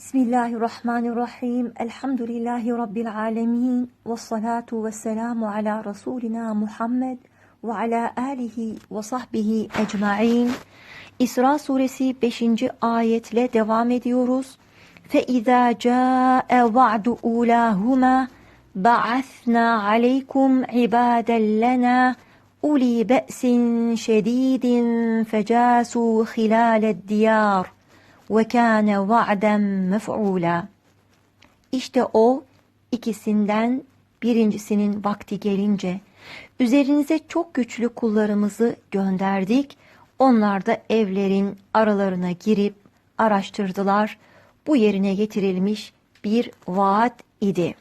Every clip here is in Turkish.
بسم الله الرحمن الرحيم الحمد لله رب العالمين والصلاة والسلام على رسولنا محمد وعلى آله وصحبه أجمعين إسراء İsra 5. آية لدوام ediyoruz. فَإِذَا جَاءَ وَعْدُ أُولَاهُمَا بَعَثْنَا عَلَيْكُمْ عِبَادًا لَنَا أُولِي بَأْسٍ شَدِيدٍ فَجَاسُوا خِلَالَ الدِّيَارِ ve kâne va'den mef'ûlâ. İşte o ikisinden birincisinin vakti gelince üzerinize çok güçlü kullarımızı gönderdik. Onlar da evlerin aralarına girip araştırdılar. Bu yerine getirilmiş bir vaat idi.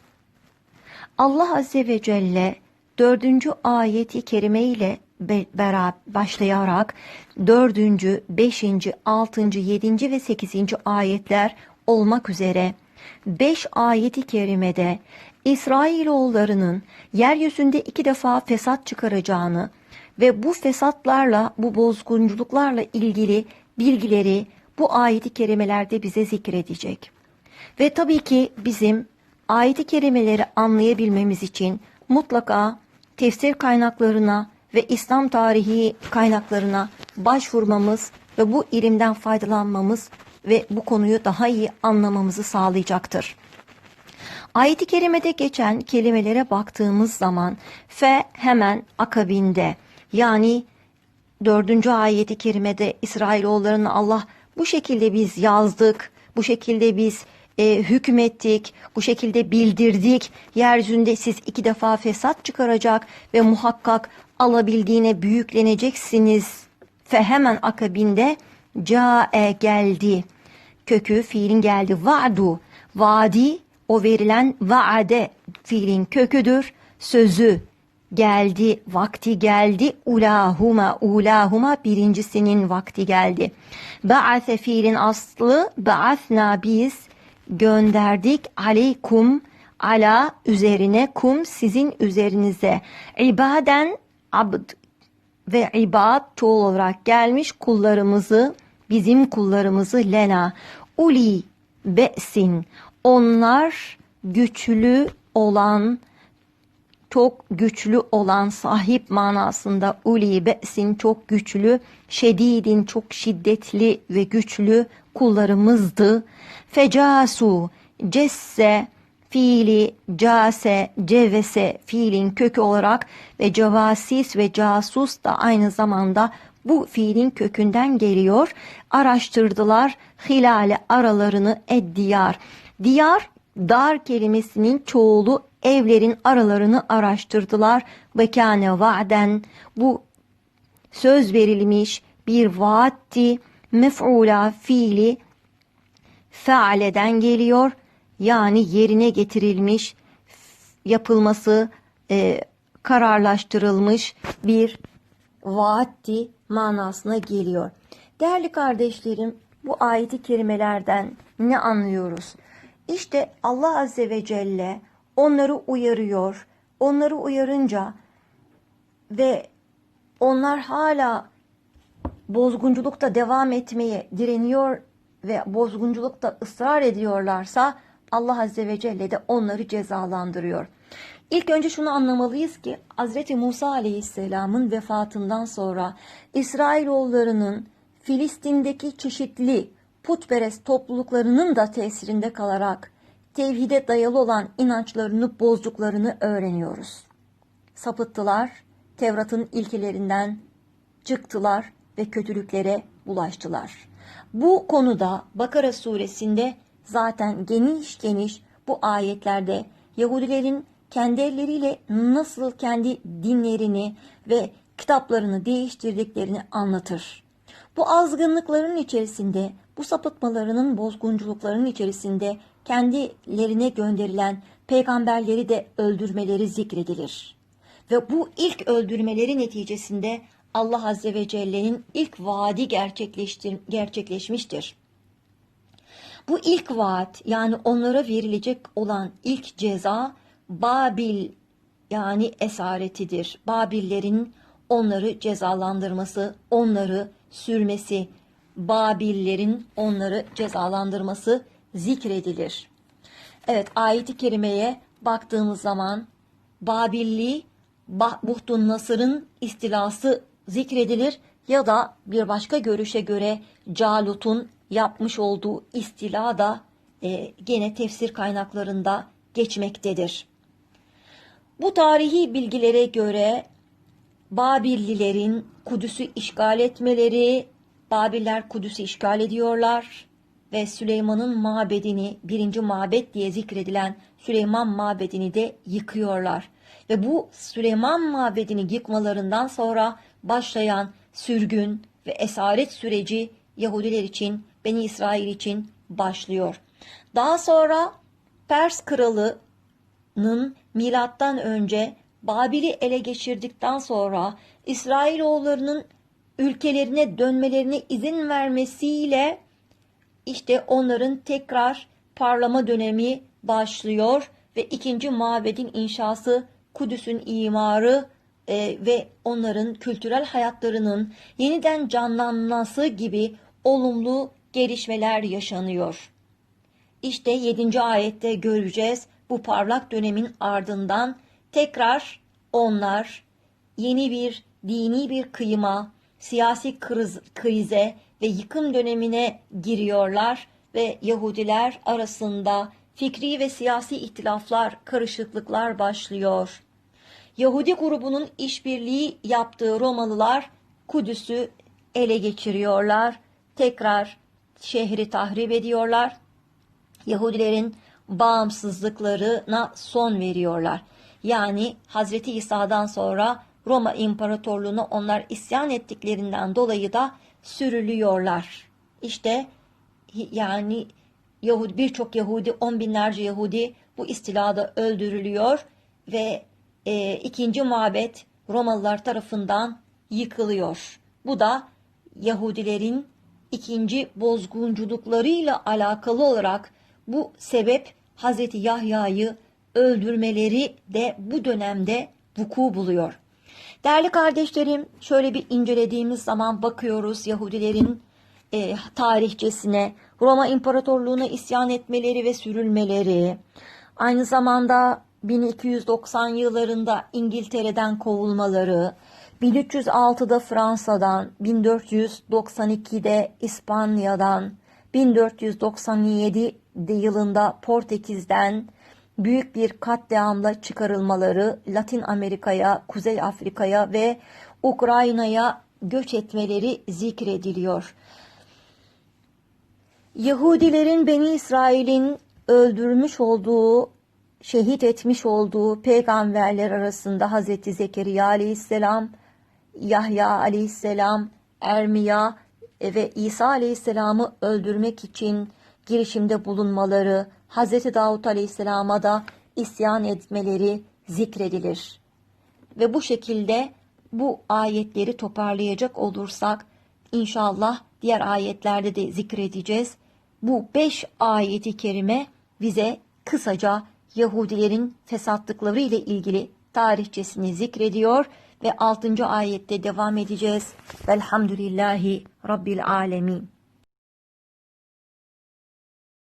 Allah Azze ve Celle dördüncü ayeti kerime ile beraber başlayarak dördüncü, beşinci, altıncı, yedinci ve sekizinci ayetler olmak üzere beş ayeti kerimede İsrailoğullarının yeryüzünde iki defa fesat çıkaracağını ve bu fesatlarla, bu bozgunculuklarla ilgili bilgileri bu ayeti kerimelerde bize zikredecek. Ve tabii ki bizim ayeti kerimeleri anlayabilmemiz için mutlaka tefsir kaynaklarına ve İslam tarihi kaynaklarına başvurmamız ve bu ilimden faydalanmamız ve bu konuyu daha iyi anlamamızı sağlayacaktır. Ayet-i kerimede geçen kelimelere baktığımız zaman fe hemen akabinde yani dördüncü ayeti kerimede İsrailoğullarını Allah bu şekilde biz yazdık, bu şekilde biz e, hükmettik, bu şekilde bildirdik. Yeryüzünde siz iki defa fesat çıkaracak ve muhakkak alabildiğine büyükleneceksiniz. Fe hemen akabinde cae geldi. Kökü fiilin geldi. Va'du. Vadi o verilen vaade fiilin köküdür. Sözü geldi, vakti geldi. Ulahuma, ulahuma birincisinin vakti geldi. Ba'ase fiilin aslı ba'athna biz gönderdik aleykum ala üzerine kum sizin üzerinize ibaden abd ve ibad çoğul olarak gelmiş kullarımızı bizim kullarımızı lena uli be'sin onlar güçlü olan çok güçlü olan sahip manasında uli be'sin çok güçlü şedidin çok şiddetli ve güçlü kullarımızdı. Fecasu cesse fiili case cevese fiilin kökü olarak ve cavasis ve casus da aynı zamanda bu fiilin kökünden geliyor. Araştırdılar hilale aralarını eddiyar. Diyar dar kelimesinin çoğulu evlerin aralarını araştırdılar. Ve kâne va'den bu söz verilmiş bir vaatti mef'ula fiili fealeden geliyor. Yani yerine getirilmiş, yapılması e, kararlaştırılmış bir vaatti manasına geliyor. Değerli kardeşlerim, bu ayeti kerimelerden ne anlıyoruz? İşte Allah Azze ve Celle onları uyarıyor. Onları uyarınca ve onlar hala bozgunculukta devam etmeye direniyor ve bozgunculukta ısrar ediyorlarsa Allah Azze ve Celle de onları cezalandırıyor. İlk önce şunu anlamalıyız ki Hazreti Musa Aleyhisselam'ın vefatından sonra İsrailoğullarının Filistin'deki çeşitli putperest topluluklarının da tesirinde kalarak tevhide dayalı olan inançlarını bozduklarını öğreniyoruz. Sapıttılar, Tevrat'ın ilkelerinden çıktılar ve kötülüklere bulaştılar. Bu konuda Bakara suresinde zaten geniş geniş bu ayetlerde Yahudilerin kendi elleriyle nasıl kendi dinlerini ve kitaplarını değiştirdiklerini anlatır. Bu azgınlıkların içerisinde, bu sapıtmalarının, bozgunculuklarının içerisinde kendilerine gönderilen peygamberleri de öldürmeleri zikredilir. Ve bu ilk öldürmeleri neticesinde Allah Azze ve Celle'nin ilk vaadi gerçekleşmiştir. Bu ilk vaat yani onlara verilecek olan ilk ceza Babil yani esaretidir. Babillerin onları cezalandırması, onları sürmesi, Babillerin onları cezalandırması zikredilir. Evet ayeti kerimeye baktığımız zaman Babilli Buhtun Nasır'ın istilası zikredilir ya da bir başka görüşe göre Calut'un yapmış olduğu istila da e, gene tefsir kaynaklarında geçmektedir. Bu tarihi bilgilere göre Babillilerin Kudüs'ü işgal etmeleri, Babiller Kudüs'ü işgal ediyorlar ve Süleyman'ın mabedini, birinci mabet diye zikredilen Süleyman mabedini de yıkıyorlar. Ve bu Süleyman mabedini yıkmalarından sonra başlayan sürgün ve esaret süreci Yahudiler için, Beni İsrail için başlıyor. Daha sonra Pers kralının milattan önce Babil'i ele geçirdikten sonra İsrailoğullarının ülkelerine dönmelerine izin vermesiyle işte onların tekrar parlama dönemi başlıyor ve ikinci mabedin inşası, Kudüs'ün imarı e, ve onların kültürel hayatlarının yeniden canlanması gibi olumlu gelişmeler yaşanıyor. İşte 7. ayette göreceğiz bu parlak dönemin ardından tekrar onlar yeni bir dini bir kıyıma, siyasi kriz, krize ve yıkım dönemine giriyorlar ve Yahudiler arasında fikri ve siyasi ihtilaflar, karışıklıklar başlıyor. Yahudi grubunun işbirliği yaptığı Romalılar Kudüs'ü ele geçiriyorlar. Tekrar şehri tahrip ediyorlar. Yahudilerin bağımsızlıklarına son veriyorlar. Yani Hazreti İsa'dan sonra Roma İmparatorluğu'na onlar isyan ettiklerinden dolayı da sürülüyorlar. İşte yani Yahudi birçok Yahudi, on binlerce Yahudi bu istilada öldürülüyor ve e, ikinci mabet Romalılar tarafından yıkılıyor. Bu da Yahudilerin ikinci bozgunculuklarıyla alakalı olarak bu sebep Hazreti Yahya'yı öldürmeleri de bu dönemde vuku buluyor. Değerli kardeşlerim şöyle bir incelediğimiz zaman bakıyoruz Yahudilerin e, tarihçesine, Roma İmparatorluğu'na isyan etmeleri ve sürülmeleri, aynı zamanda 1290 yıllarında İngiltere'den kovulmaları, 1306'da Fransa'dan, 1492'de İspanya'dan, 1497 yılında Portekiz'den büyük bir katliamla çıkarılmaları, Latin Amerika'ya, Kuzey Afrika'ya ve Ukrayna'ya göç etmeleri zikrediliyor. Yahudilerin Beni İsrail'in öldürmüş olduğu, şehit etmiş olduğu peygamberler arasında Hazreti Zekeriya aleyhisselam, Yahya aleyhisselam, Ermiya ve İsa aleyhisselamı öldürmek için girişimde bulunmaları, Hazreti Davut aleyhisselama da isyan etmeleri zikredilir. Ve bu şekilde bu ayetleri toparlayacak olursak inşallah diğer ayetlerde de zikredeceğiz. Bu beş ayeti kerime bize kısaca Yahudilerin fesatlıkları ile ilgili tarihçesini zikrediyor ve 6. ayette devam edeceğiz. Velhamdülillahi Rabbil Alemin.